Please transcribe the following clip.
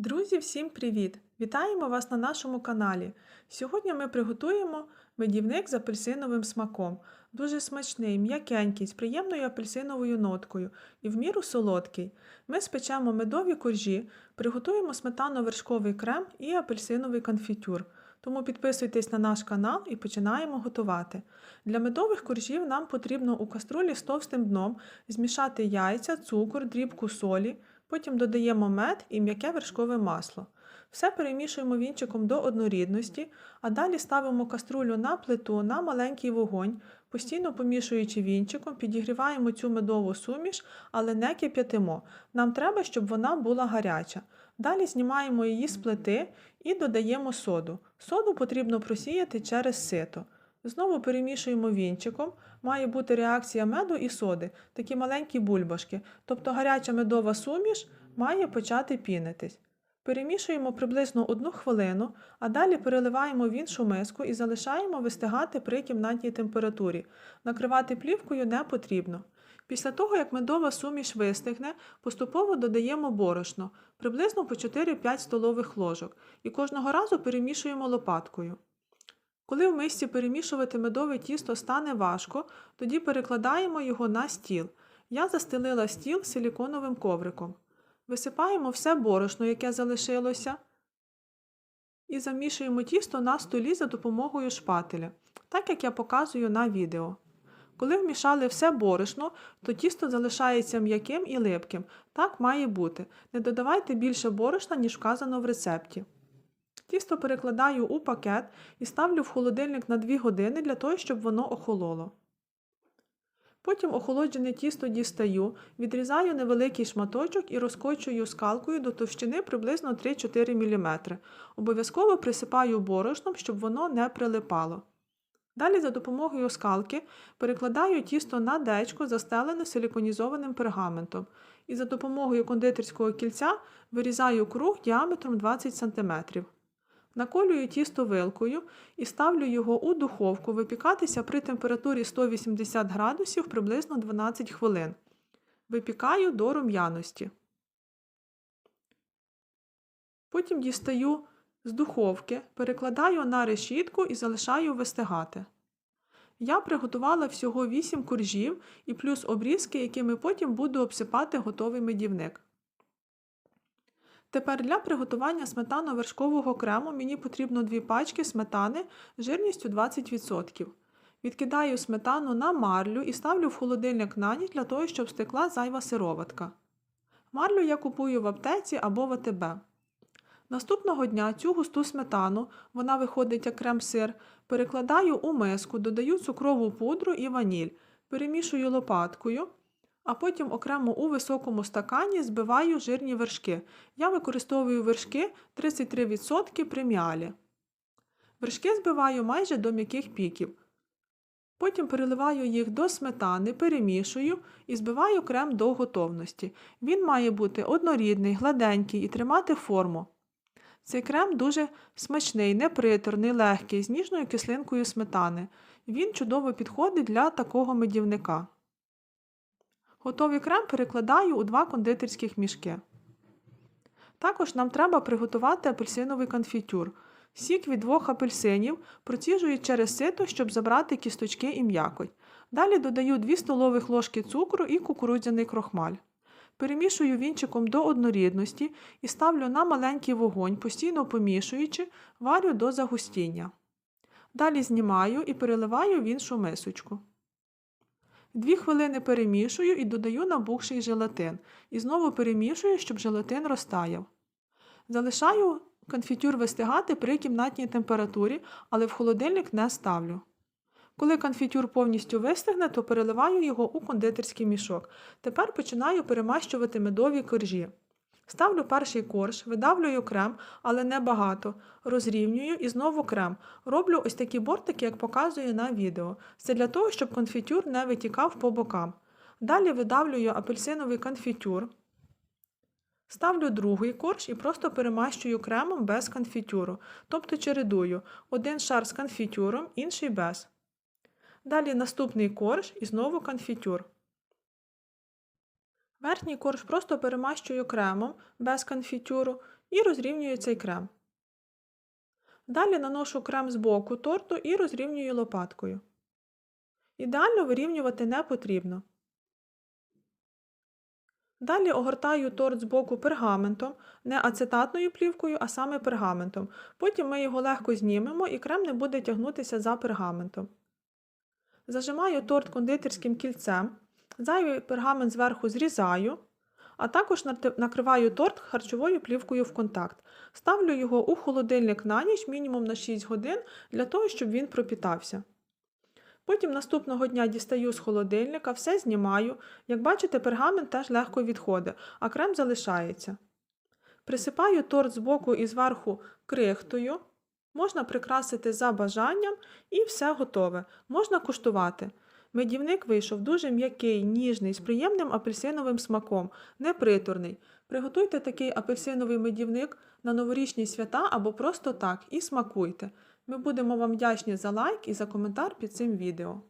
Друзі, всім привіт! Вітаємо вас на нашому каналі. Сьогодні ми приготуємо медівник з апельсиновим смаком. Дуже смачний, м'якенький, з приємною апельсиновою ноткою і в міру солодкий. Ми спечемо медові коржі, приготуємо сметано-вершковий крем і апельсиновий конфітюр. Тому підписуйтесь на наш канал і починаємо готувати. Для медових коржів нам потрібно у каструлі з товстим дном змішати яйця, цукор, дрібку солі, Потім додаємо мед і м'яке вершкове масло. Все перемішуємо вінчиком до однорідності, а далі ставимо каструлю на плиту на маленький вогонь, постійно помішуючи вінчиком, підігріваємо цю медову суміш, але не кип'ятимо. Нам треба, щоб вона була гаряча. Далі знімаємо її з плити і додаємо соду. Соду потрібно просіяти через сито. Знову перемішуємо вінчиком. Має бути реакція меду і соди, такі маленькі бульбашки, тобто гаряча медова суміш має почати пінитись. Перемішуємо приблизно одну хвилину, а далі переливаємо в іншу миску і залишаємо вистигати при кімнатній температурі. Накривати плівкою не потрібно. Після того, як медова суміш вистигне, поступово додаємо борошно, приблизно по 4-5 столових ложок, і кожного разу перемішуємо лопаткою. Коли в мисці перемішувати медове тісто стане важко, тоді перекладаємо його на стіл. Я застелила стіл силіконовим ковриком. Висипаємо все борошно, яке залишилося, і замішуємо тісто на столі за допомогою шпателя, так як я показую на відео. Коли вмішали все борошно, то тісто залишається м'яким і липким. Так має бути. Не додавайте більше борошна, ніж вказано в рецепті. Тісто перекладаю у пакет і ставлю в холодильник на 2 години для того, щоб воно охололо. Потім охолоджене тісто дістаю, відрізаю невеликий шматочок і розкочую скалкою до товщини приблизно 3-4 мм. Обов'язково присипаю борошном, щоб воно не прилипало. Далі за допомогою скалки перекладаю тісто на дечко, застелене силіконізованим пергаментом, і за допомогою кондитерського кільця вирізаю круг діаметром 20 см. Наколюю тісто вилкою і ставлю його у духовку випікатися при температурі 180 градусів приблизно 12 хвилин. Випікаю до рум'яності. Потім дістаю з духовки, перекладаю на решітку і залишаю вистигати. Я приготувала всього 8 коржів і плюс обрізки, якими потім буду обсипати готовий медівник. Тепер для приготування сметано-вершкового крему мені потрібно 2 пачки сметани жирністю 20%. Відкидаю сметану на марлю і ставлю в холодильник на ніч для того, щоб стекла зайва сироватка. Марлю я купую в аптеці або в АТБ. Наступного дня цю густу сметану, вона виходить як крем-сир, перекладаю у миску, додаю цукрову пудру і ваніль, перемішую лопаткою а потім окремо у високому стакані збиваю жирні вершки. Я використовую вершки 33% преміалі. Вершки збиваю майже до м'яких піків. Потім переливаю їх до сметани, перемішую і збиваю крем до готовності. Він має бути однорідний, гладенький і тримати форму. Цей крем дуже смачний, неприторний, легкий, з ніжною кислинкою сметани. Він чудово підходить для такого медівника. Готовий крем перекладаю у два кондитерських мішки. Також нам треба приготувати апельсиновий конфітюр. Сік від двох апельсинів проціжую через сито, щоб забрати кісточки і м'якоть. Далі додаю 2 столових ложки цукру і кукурудзяний крохмаль. Перемішую вінчиком до однорідності і ставлю на маленький вогонь, постійно помішуючи, варю до загустіння. Далі знімаю і переливаю в іншу мисочку. Дві хвилини перемішую і додаю набухший желатин. І знову перемішую, щоб желатин розтаяв. Залишаю конфітюр вистигати при кімнатній температурі, але в холодильник не ставлю. Коли конфітюр повністю вистигне, то переливаю його у кондитерський мішок. Тепер починаю перемащувати медові коржі. Ставлю перший корж, видавлюю крем, але не багато. Розрівнюю і знову крем. Роблю ось такі бортики, як показую на відео. Це для того, щоб конфітюр не витікав по бокам. Далі видавлюю апельсиновий конфітюр. Ставлю другий корж і просто перемащую кремом без конфітюру, тобто чередую один шар з конфітюром, інший без. Далі наступний корж і знову конфітюр. Верхній корж просто перемащую кремом без конфітюру і розрівнюю цей крем. Далі наношу крем з боку торту і розрівнюю лопаткою. Ідеально вирівнювати не потрібно. Далі огортаю торт з боку пергаментом, не ацетатною плівкою, а саме пергаментом. Потім ми його легко знімемо і крем не буде тягнутися за пергаментом. Зажимаю торт кондитерським кільцем, зайвий пергамент зверху зрізаю, а також накриваю торт харчовою плівкою в контакт. Ставлю його у холодильник на ніч мінімум на 6 годин для того, щоб він пропітався. Потім наступного дня дістаю з холодильника, все знімаю. Як бачите, пергамент теж легко відходить, а крем залишається. Присипаю торт збоку і зверху крихтою. Можна прикрасити за бажанням і все готове. Можна куштувати. Медівник вийшов дуже м'який, ніжний, з приємним апельсиновим смаком, непритурний. Приготуйте такий апельсиновий медівник на новорічні свята або просто так і смакуйте. Ми будемо вам вдячні за лайк і за коментар під цим відео.